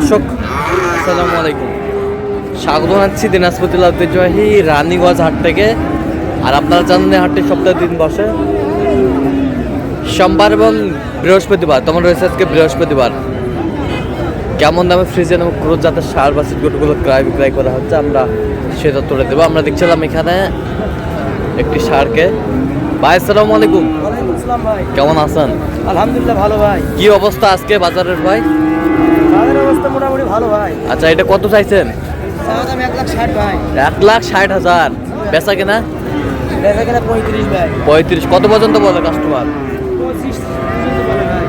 দর্শক আসসালামু আলাইকুম। স্বাগত জানাচ্ছি দিনাজপুর জেলা ঐতিহ্যবাহী রানীগঞ্জ হাট থেকে। আর আপনারা জানেন হাটটি সপ্তাহে দিন বসে। সোমবার এবং বৃহস্পতিবার তখন রয়েছে আজকে বৃহস্পতিবার। কেমন দামে ফ্রিজে এবং ক্রোজ জাতের সার বা সিটগুলো ক্রয় বিক্রয় করা হচ্ছে আমরা সেটা তুলে দেবো। আমরা দেখছিলাম এখানে একটি সারকে। ভাই আসসালামু আলাইকুম। কেমন আছেন? আলহামদুলিল্লাহ ভালো ভাই। কি অবস্থা আজকে বাজারের ভাই? তাদের অবস্থা মোটামুটি ভালো ভাই। আচ্ছা এটা কত চাইছেন? এক লাখ ষাট ভাই। এক লাখ ষাট হাজার। বেচা কিনা? পঁয়ত্রিশ ভাই। পঁয়ত্রিশ। কত পর্যন্ত বলে কাস্টমার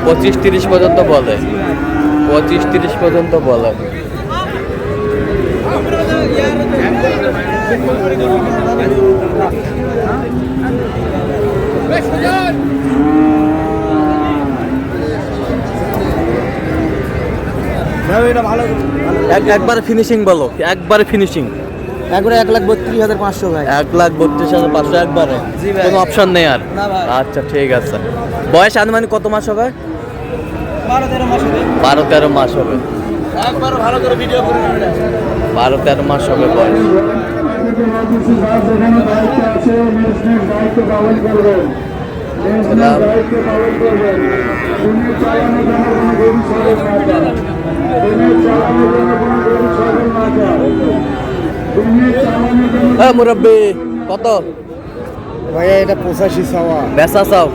পঁচিশ তিরিশ পর্যন্ত বলে। পঁচিশ তিরিশ পর্যন্ত বলে। ভাই এটা ভালো ভালো এক একবারে ফিনিশিং বলো একবারে ফিনিশিং একবারে এক লাখ বত্রিশ হাজার পাঁচশো ভাই। এক লাখ বত্রিশ হাজার পাঁচশো একবারে? কোনো অপশন নেই আর? আচ্ছা ঠিক আছে। বয়স আনুমানিক কত মাস হবে? বারো তেরো মাস হবে। বারো তেরো মাস হবে। একবার ভালো করে ভিডিও করে নেবেন। বারো তেরো মাস হবে বয়স ছিলাম। হ্যাঁ মুরব্বী কত? ভাইয়া এটা পঁচাশি চাওয়া। বেচা চাও?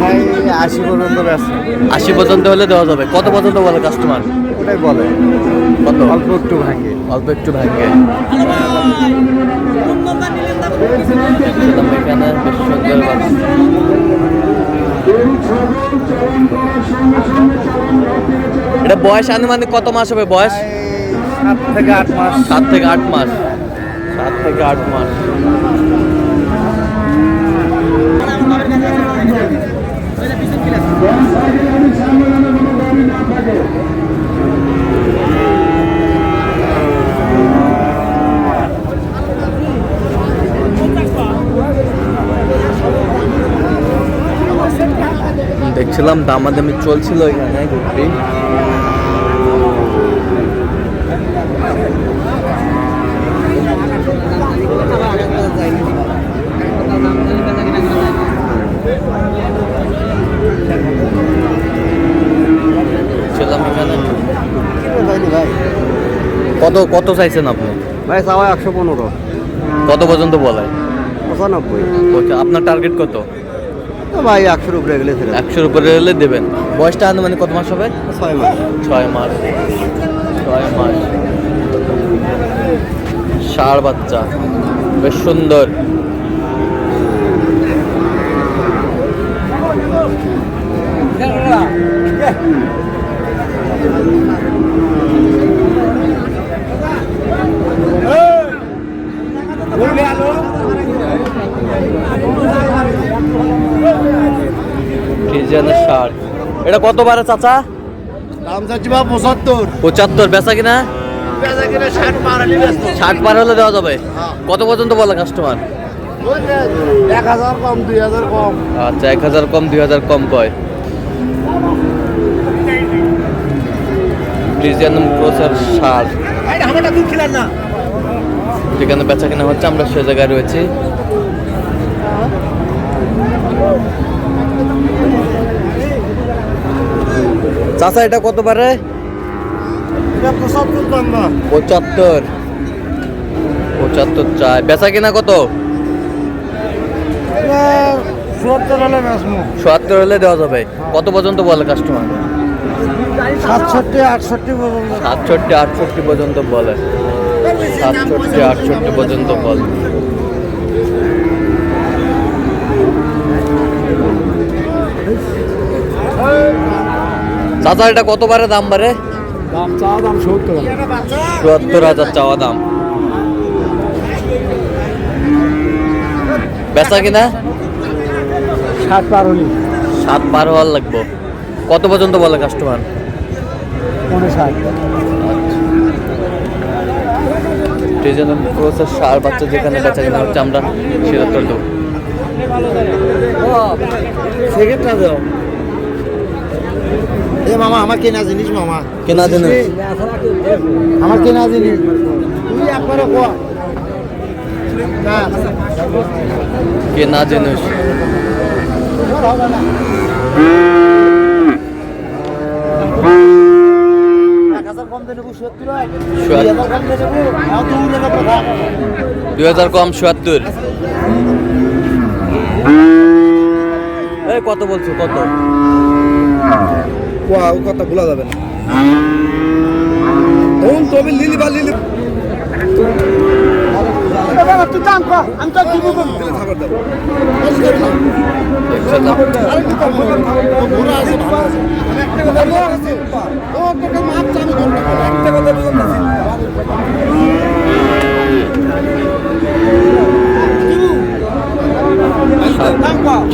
ভাই আশি পর্যন্ত ব্যস্ত আশি পর্যন্ত হলে দেওয়া যাবে। কত পর্যন্ত বলে কাস্টমার ওটাই বলে। কত? অল্প একটু ভাঙে। অল্প একটু ভাগ্যে এখানে বেশ সুন্দর। এটা বয়স আনুমানিক কত মাস হবে? বয়স? সাত থেকে আট মাস। সাত থেকে আট মাস। সাত থেকে আট মাস। দেখছিলাম দামাদামি চলছিল এখানে ঘুরতে ছিলাম এখানে ভাই কত কত চাইছেন আপনি? ভাই চাওয়া একশো পনেরো। কত পর্যন্ত বলায় পঁচানব্বই। আপনার টার্গেট কত? ভাই একশোর উপরে গেলে একশোর উপরে হলে দেবেন। বয়সটা আনুমানিক কত মাস হবে? ছয় মাস। ছয় মাস। ছয় মাস। ষাঁড় বাচ্চা। বেশ সুন্দর। ফ্রিজিয়ানের এটা কত বারে চাচা? দাম চাচ্ছি বা পঁচাত্তর। পঁচাত্তর বেচা কিনা? ষাট পার হলে দেওয়া যাবে। হ্যাঁ। কত পর্যন্ত বলে কাস্টমার এক হাজার কম দুই হাজার কম। আচ্ছা এক হাজার কম দুই হাজার কম কয়। ফ্রিজিয়ান ক্রোসের না। যেখানে বেচা কেনা হচ্ছে আমরা সে জায়গায় রয়েছি। চাচা এটা কত পারে পঁচাত্তর। পঁচাত্তর চাই। বেচা কিনা কত? সোয়াত্তর হলে দেওয়া যাবে। কত পর্যন্ত বলে কাস্টমার সাতষট্টি আটষট্টি পর্যন্ত। সাতষট্টি আটষট্টি পর্যন্ত বলে। সাতষট্টি আটষট্টি পর্যন্ত বলে। চাচা এটা কত বারে দাম বাড়ে দাম চাওয়া দাম সত্তর। চুয়াত্তর হাজার চাওয়া দাম। বেচা কিনা? ষাট পার হলি। সাত পার হওয়ার লাগবো। কত পর্যন্ত বলে কাস্টমার ষাট। ক্রোসের সার বাচ্চা যেখানে বেচা কিনা হচ্ছে আমরা সেটা তো দাও এ মামা আমার কেনা জিনিস মামা। কেনা জিনিস? আমার কেনা জিনিস। তুই একবারে কোয়া না কেনা জিনিস তোর হবে না এক হাজার কম দিয়ে নেব সত্তর হয় দুই হাজার কম এই কত বলছো? কত? কথা বলা যাবে না। তবে লিলি বা লিলি দাম কর আমি তো দিব খাবার দাও দেখছ তো?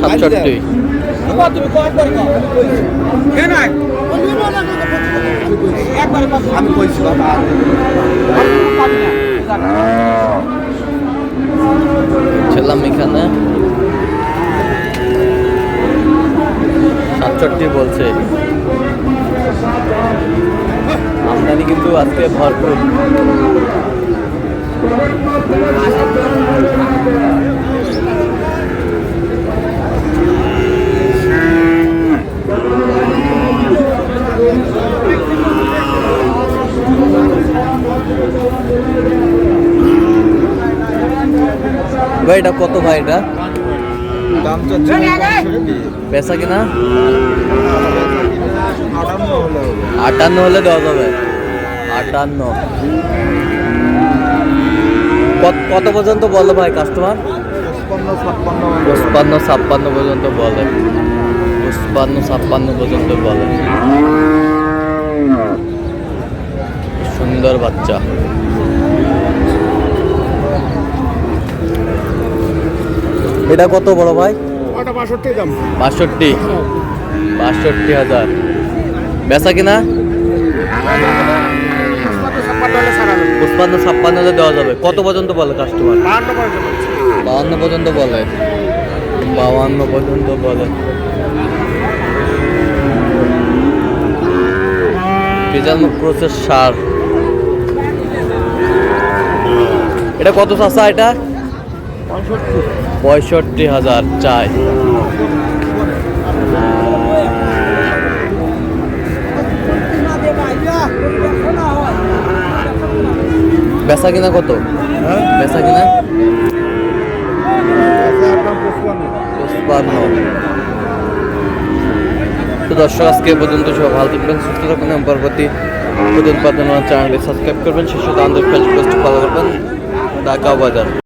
সাতষট্টি আমি কইছি বাবা ছিলাম এখানে সাতষট্টি বলছে আমদানি কিন্তু আজকে ভরপুর ভাই এটা কত ভাই এটা? দাম চাচ্ছে পেশা কিনা? আটান্ন হলে দেওয়া যাবে। আটান্ন। কত- কত পর্যন্ত বলে ভাই কাস্টমার পঁচপান্ন ছাপ্পান্ন পর্যন্ত বলে। পঁচপান্ন ছাপ্পান্ন পর্যন্ত বলে। সুন্দর বাচ্চা। এটা কত বড় ভাই? ওটা বাষট্টি দাম। বাষট্টি। বাষট্টি হাজার। বেচা কিনা? পঁচপান্ন ছাপ্পান্ন হলে দেওয়া যাবে। কত পর্যন্ত বলে কাস্টমার বাউন্ন পর্যন্ত বলে। বাউন্ন পর্যন্ত বলে। Process sir. এটা কত চাষা এটা? পঁয়ষট্টি হাজার চাই। বেচা কিনা কত? বেচা কিনা? তো দর্শক, আজকে পর্যন্ত সব ভালো থাকবেন, সুস্থ থাকবেন পরবর্তী পাঠানো চ্যানেলটি সাবস্ক্রাইব করবেন সাথে আমাদের ফেসবুক ফলো করবেন। ঢাকা বাজার।